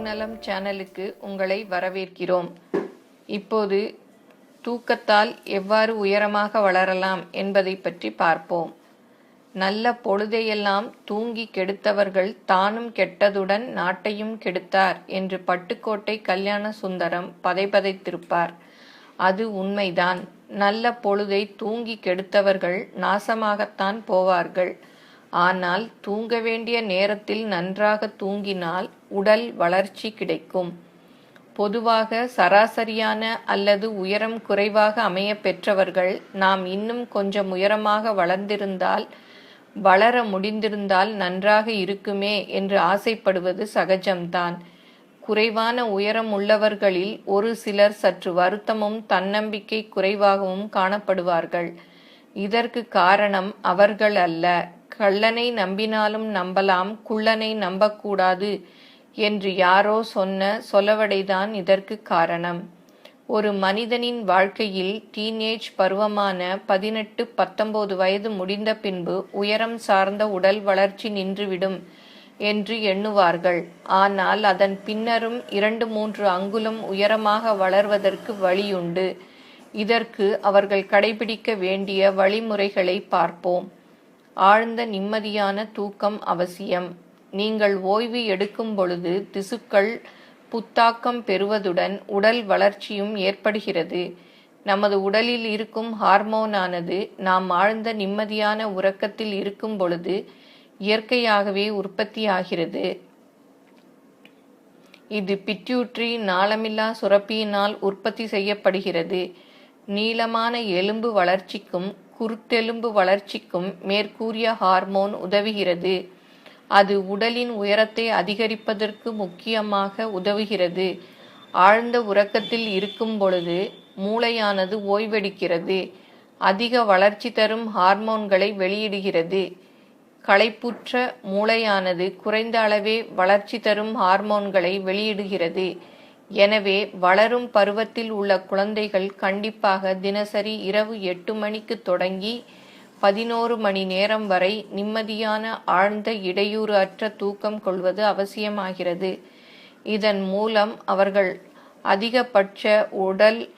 நலம் சேனலுக்கு உங்களை வரவேற்கிறோம். இப்போது தூக்கத்தால் எவ்வாறு உயரமாக வளரலாம் என்பதை பற்றி பார்ப்போம். நல்ல பொழுதையெல்லாம் தூங்கி கெடுத்தவர்கள் தானும் கெட்டதுடன் நாட்டையும் கெடுத்தார் என்று பட்டுக்கோட்டை கல்யாண சுந்தரம் பதைபதைத்திருப்பார். அது உண்மைதான். நல்ல பொழுதை தூங்கி கெடுத்தவர்கள் நாசமாகத்தான் போவார்கள். ஆனால் தூங்க வேண்டிய நேரத்தில் நன்றாக தூங்கினால் உடல் வளர்ச்சி கிடைக்கும். பொதுவாக சராசரியான அல்லது உயரம் குறைவாக அமைய பெற்றவர்கள் நாம் இன்னும் கொஞ்சம் உயரமாக வளர்ந்திருந்தால் வளர முடிந்திருந்தால் நன்றாக இருக்குமே என்று ஆசைப்படுவது சகஜம்தான். குறைவான உயரம் உள்ளவர்களில் ஒரு சிலர் சற்று வருத்தமும் தன்னம்பிக்கை குறைவாகவும் காணப்படுவார்கள். இதற்கு காரணம் அவர்கள் அல்ல. கள்ளனை நம்பினாலும் நம்பலாம் குள்ளனை நம்பக்கூடாது என்று யாரோ சொன்ன சொலவடைதான் இதற்கு காரணம். ஒரு மனிதனின் வாழ்க்கையில் டீனேஜ் பருவமான பதினெட்டு பத்தொன்பது வயது முடிந்த பின்பு உயரம் சார்ந்த உடல் வளர்ச்சி நின்றுவிடும் என்று எண்ணுவார்கள். ஆனால் அதன் பின்னரும் இரண்டு மூன்று அங்குலம் உயரமாக வளர்வதற்கு வழியுண்டு. இதற்கு அவர்கள் கடைபிடிக்க வேண்டிய வழிமுறைகளை பார்ப்போம். ஆழ்ந்த நிம்மதியான தூக்கம் அவசியம். நீங்கள் ஓய்வு எடுக்கும் பொழுது திசுக்கள் புத்தாக்கம் பெறுவதுடன் உடல் வளர்ச்சியும் ஏற்படுகிறது. நமது உடலில் இருக்கும் ஹார்மோனானது நாம் ஆழ்ந்த நிம்மதியான உறக்கத்தில் இருக்கும் பொழுது இயற்கையாகவே உற்பத்தியாகிறது இது பிட்யூட்ரி நாளமில்லா சுரப்பியினால் உற்பத்தி செய்யப்படுகிறது. நீளமான எலும்பு வளர்ச்சிக்கும் குருத்தெலும்பு வளர்ச்சிக்கும் மேற்கூறிய ஹார்மோன் உதவுகிறது. அது உடலின் உயரத்தை அதிகரிப்பதற்கு முக்கியமாக உதவுகிறது. ஆழ்ந்த உறக்கத்தில் இருக்கும் பொழுது மூளையானது ஓய்வெடுக்கிறது. அதிக வளர்ச்சி தரும் ஹார்மோன்களை வெளியிடுகிறது. களைப்புற்ற மூளையானது குறைந்த அளவே வளர்ச்சி தரும் ஹார்மோன்களை வெளியிடுகிறது. எனவே வளரும் பருவத்தில் உள்ள குழந்தைகள் கண்டிப்பாக தினசரி இரவு எட்டு மணிக்கு தொடங்கி பதினோரு மணி நேரம் வரை நிம்மதியான ஆழ்ந்த இடையூறு அற்ற தூக்கம் கொள்வது அவசியமாகிறது. இதன் மூலம் அவர்கள் அதிகபட்ச உடல்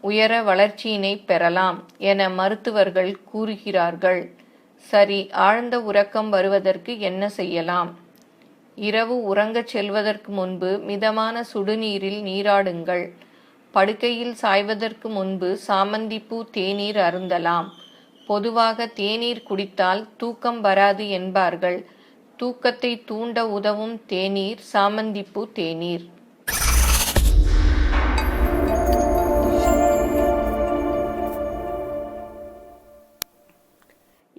உயர வளர்ச்சியினை பெறலாம் என மருத்துவர்கள் கூறுகிறார்கள். சரி ஆழ்ந்த உறக்கம் வருவதற்கு என்ன செய்யலாம்? இரவு உறங்கச் செல்வதற்கு முன்பு மிதமான சுடுநீரில் நீராடுங்கள். படுக்கையில் சாய்வதற்கு முன்பு சாமந்திப்பூ தேநீர் அருந்தலாம். பொதுவாக தேநீர் குடித்தால் தூக்கம் வராது என்பார்கள். தூக்கத்தை தூண்ட உதவும் தேநீர் சாமந்திப்பூ தேநீர்.